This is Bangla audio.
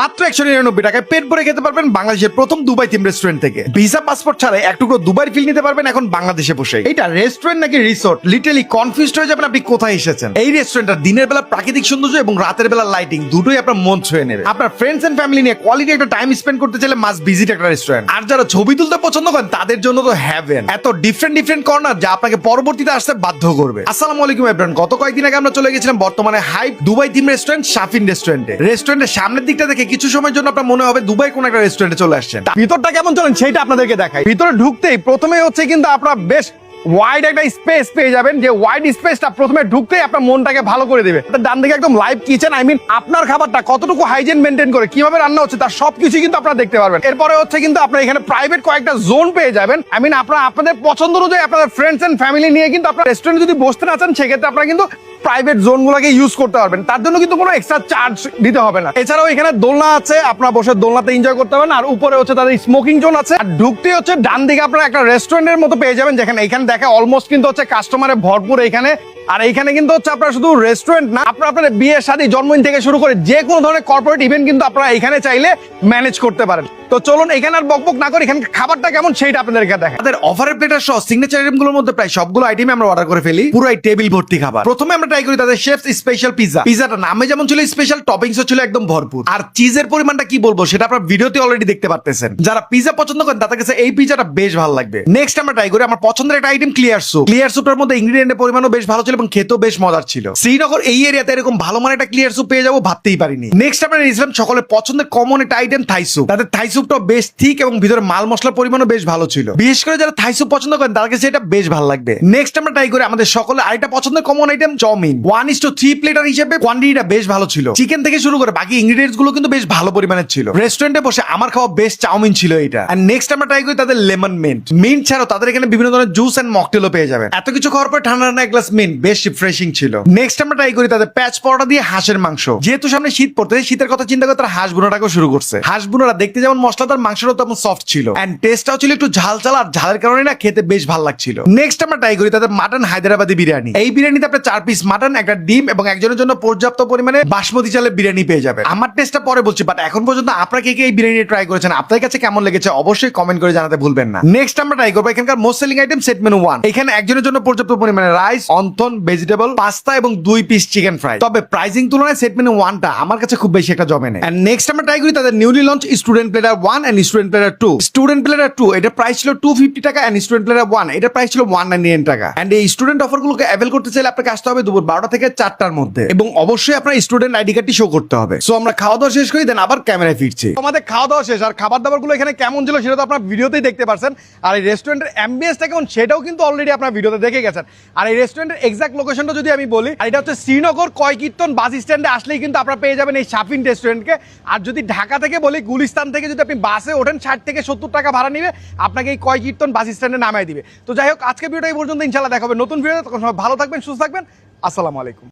মাত্র একশো নিরানব্বই টাকায় পেট ভরে খেতে পারবেন বাংলাদেশের প্রথম দুবাই থিম রেস্টুরেন্ট থেকে। ভিসা পাসপোর্ট ছাড়াই এক টুকরো দুবাই ফিল নিতে পারবেন এখন বাংলাদেশে বসে। এটা রেস্টুরেন্ট নাকি রিসোর্ট? লিটারালি কনফিউজড হয়ে যাবেন আপনি কোথায় এসেছেন। এই রেস্টুরেন্টটা দিনের বেলা প্রাকৃতিক সৌন্দর্য এবং রাতের বেলা লাইটিং দুটোই আপনার মন ছুঁয়ে নেবে। আপনার ফ্রেন্ডস এন্ড ফ্যামিলি নিয়ে কোয়ালিটি একটা টাইম স্পেন্ড করতে চাইলে মাস্ট ভিজিট একটা রেস্টুরেন্ট আর যারা ছবি তুলতে পছন্দ করেন, তাদের জন্য তো হ্যাভেন এত ডিফারেন্ট ডিফারেন্ট কর্নার যা আপনাকে পরবর্তীতে আসতে বাধ্য করবে। আসসালামু আলাইকুম এভরান গত কয়েকদিন আগে আমরা চলে গেছিলাম বর্তমানে hype Dubai theme restaurant Shafin রেস্টুরেন্টে রেস্টুরেন্টের সামনের দিকটা দেখে কিছু সময়ের জন্য আপনার মনে হবে দুবাই কোন একটা রেস্টুরেন্টে চলে আসছেন। ভিতরটা কেমন চলেন সেটা আপনাদেরকে দেখাই। ভিতরে ঢুকতেই প্রথমে হচ্ছে কিন্তু আপনার বেশ ওয়াইড একটা স্পেস পেয়ে যাবেন যে ওয়াইড স্পেসটা প্রথমে ঢুকতেই আপনার মনটাকে ভালো করে দেবে। ডান দিকে একদম লাইভ কিচেন আই মিন আপনার খাবারটা কতটুকু হাইজিন মেনটেন করে, কীভাবে রান্না হচ্ছে তার সবকিছু কিন্তু আপনারা দেখতে পারবেন। এরপরে হচ্ছে কিন্তু আপনারা এখানে প্রাইভেট কয়েকটা জোন পেয়ে যাবেন। আই মিন আপনারা আপনাদের পছন্দ অনুযায়ী আপনাদের ফ্রেন্ডস এন্ড ফ্যামিলি নিয়ে কিন্তু আপনার রেস্টুরেন্টে যদি বসতে না চান, সেক্ষেত্রে আপনারা কিন্তু প্রাইভেট জোন জোনগুলোকে ইউজ করতে পারবেন। তার জন্য কিন্তু কোনো এক্সট্রা চার্জ দিতে হবে না। এছাড়াও এখানে দোলনা আছে, আপনার বসে দোলনাতে এনজয় করতে পারবেন আর উপরে হচ্ছে তাদের স্মোকিং জোন আছে। আর ঢুকতে হচ্ছে, ডান দিকে আপনারা একটা রেস্টুরেন্টের মতো পেয়ে যাবেন, যেখানে এখানে দেখে অলমোস্ট কিন্তু হচ্ছে কাস্টমারে ভরপুর এখানে আর এইখানে কিন্তু হচ্ছে আপনারা শুধু রেস্টুরেন্ট না, আপনারা আপনাদের বিয়ে শাদী জন্মদিন থেকে শুরু করে যে কোনো ধরনের কর্পোরেট ইভেন্ট কিন্তু আপনারা এখানে চাইলে ম্যানেজ করতে পারেন। তো চলুন এখানে আর বকবক না করে এখানে খাবারটা কেমন সেইটা আপনাদেরকে দেখা তাদের অফারের প্লেটার সহ সিগনেচার আইটেমগুলোর মধ্যে প্রায় সবগুলো আইটেম আমরা অর্ডার করে ফেলি। পুরো টেবিল ভর্তি খাবার। প্রথমে আমরা ট্রাই করি তাদের শেফ স্পেশাল পিজা পিজাটা নামে যেমন ছিল স্পেশাল টপিংসও ছিল একদম ভরপুর। আর চিজের পরিমাণটা কি বলব সেটা আপনার ভিডিওতে অলরেডি দেখতে পারতেছেন। যারা পিজা পছন্দ করেন, তাদের কাছে এই পিজাটা বেশ ভালো লাগবে। নেক্সট আমরা ট্রাই করি, আমার পছন্দের একটা আইটেম ক্লিয়ার স্যুপ ক্লিয়ার স্যুপটার মধ্যে ইনগ্রিডিয়েন্টের পরিমাণও বেশ ভালো ছিল এবং খেতেও বেশ মজার ছিল। শ্রীনগর এই এরিয়াতে এরকম ভালো মানে একটা ক্লিয়ার স্যুপ পেয়ে যাব ভাবতেই পারিনি। নেক্সট আমরা নিয়েছিলাম সকলের পছন্দের কমন একটা আইটেম থাই স্যুপ তাদের থাই স্যুপটাও বেশ ঠিক এবং ভিতরে মাল মশলার পরিমাণও বেশ ভালো ছিল। বিশেষ করে যারা থাই স্যুপ পছন্দ করেন, তাদের কাছে এটা বেশ ভালো লাগবে। নেক্সট আমরা ট্রাই করি আমাদের সকলের আরেকটা পছন্দের common item chowmein one is two three platter হিসেবে কোয়ান্টিটিটা বেশ ভালো ছিল। চিকেন থেকে শুরু করে বাকি ইনগ্রিডিয়েন্টসগুলো কিন্তু বেশ ভালো পরিমাণের ছিল। রেস্টুরেন্টে বসে আমার খাওয়া বেশ চাউমিন ছিল এটা। আর নেক্সট আমরা ট্রাই করি তাদের লেমন মিন্ট মিন্ট ছাড়াও তাদের এখানে বিভিন্ন ধরনের জুস এন্ড মকটেলও পেয়ে যাবেন। এত কিছু খাওয়ার পর ঠান্ডা ঠান্ডা এক গ্লাস মিন্ট বেশ রিফ্রেশিং ছিল। নেক্সট আমরা ট্রাই করি তাদের প্যাচ পরোটা দিয়ে হাঁসের মাংস। যেহেতু সামনে শীত পড়তে শীতের কথা চিন্তা করে তারা হাঁস বুনাটাকেও শুরু করছে। হাঁস বুনারা দেখতে যেমন মশলাদার মাংসটাও তেমন সফট ছিল। এন্ড টেস্টটাও ছিল একটু ঝাল ঝাল, আর ঝালের কারণে না খেতে বেশ ভালো লাগছিল। নেক্সট আমরা ট্রাই করি তাদের মাটন হায়দ্রাবাদি বিরিয়ানি। এই বিরিয়ানিতে আপনার চার পিস মাটন একটা ডিম এবং একজনের জন্য পর্যাপ্ত পরিমাণে বাসমতি চালের বিরিয়ানি পেয়ে যাবে আমার টেস্টটা পরে বলছি বাট এখন পর্যন্ত আপনারা কে কে এই বিরিয়ানি ট্রাই করেছেন আপনার কাছে কেমন লেগেছে অবশ্যই কমেন্ট করে জানাতে ভুলবেন না। নেক্সট আমরা ট্রাই করব এখানকার most selling item set menu one এখানে একজনের জন্য পর্যাপ্ত পরিমাণে রাইস অন্থন ভেজিটেবল পাস্তা এবং দুই পিস চিকেন ফ্রাই তবে প্রাইসিং তুলনায় সেট মেনু ওয়ানটা আমার কাছে খুব বেশি একটা জমে নেই। নেক্সট আমরা ট্রাই করি তাদের newly launch student player one and student player two student player two এটা প্রাইস ছিল টু ফিফটি টাকা এন্ড স্টুডেন্ট প্লেয়ার ওয়ান এটা প্রাইস ছিল ওয়ান নাইনটি টাকা। এন্ড এই স্টুডেন্ট অফার গুলোকে অ্যাভেল করতে চাইলে আপনাকে আসতে হবে দুপুর বারোটা থেকে চারটার মধ্যে। এবং অবশ্যই আপনার স্টুডেন্ট আইডি কার্ডটি শো করতে হবে। সো আমরা খাওয়া দাওয়া শেষ করি দেন আবার ক্যামেরায় ফিরছি। আমাদের খাওয়া দাওয়া শেষ, আর খাবার দাবারগুলো এখানে কেমন ছিল সেটা তো আপনার ভিডিওতেই দেখতে পারছেন। আর এই রেস্টুরেন্টের অ্যাম্বিয়েন্সটা কেমন সেটাও কিন্তু অলরেডি আপনার ভিডিওতে দেখে গেছেন। আর এই রেস্টুরেন্টের এক্সাক্ট লোকেশনটা যদি আমি বলি, আর এটা হচ্ছে শ্রীনগর কয়কীর্তন বাস স্ট্যান্ডে আসলেই কিন্তু আপনারা পেয়ে যাবেন এই সাফিন রেস্টুরেন্টকে আর যদি ঢাকা থেকে বলি, গুলিস্তান থেকে যদি আপনি বাসে ওঠেন, ষাট থেকে সত্তর টাকা ভাড়া নিবে, আপনাকে এই কয় কীর্তন বাস স্ট্যান্ডে নামাই দিবে। তো যাই হোক আজকে ভিডিওটা এই পর্যন্ত ইনশাল্লাহ দেখাবে নতুন ভিডিও তখন ভালো থাকবেন, সুস্থ থাকবেন। আসসালামু আলাইকুম।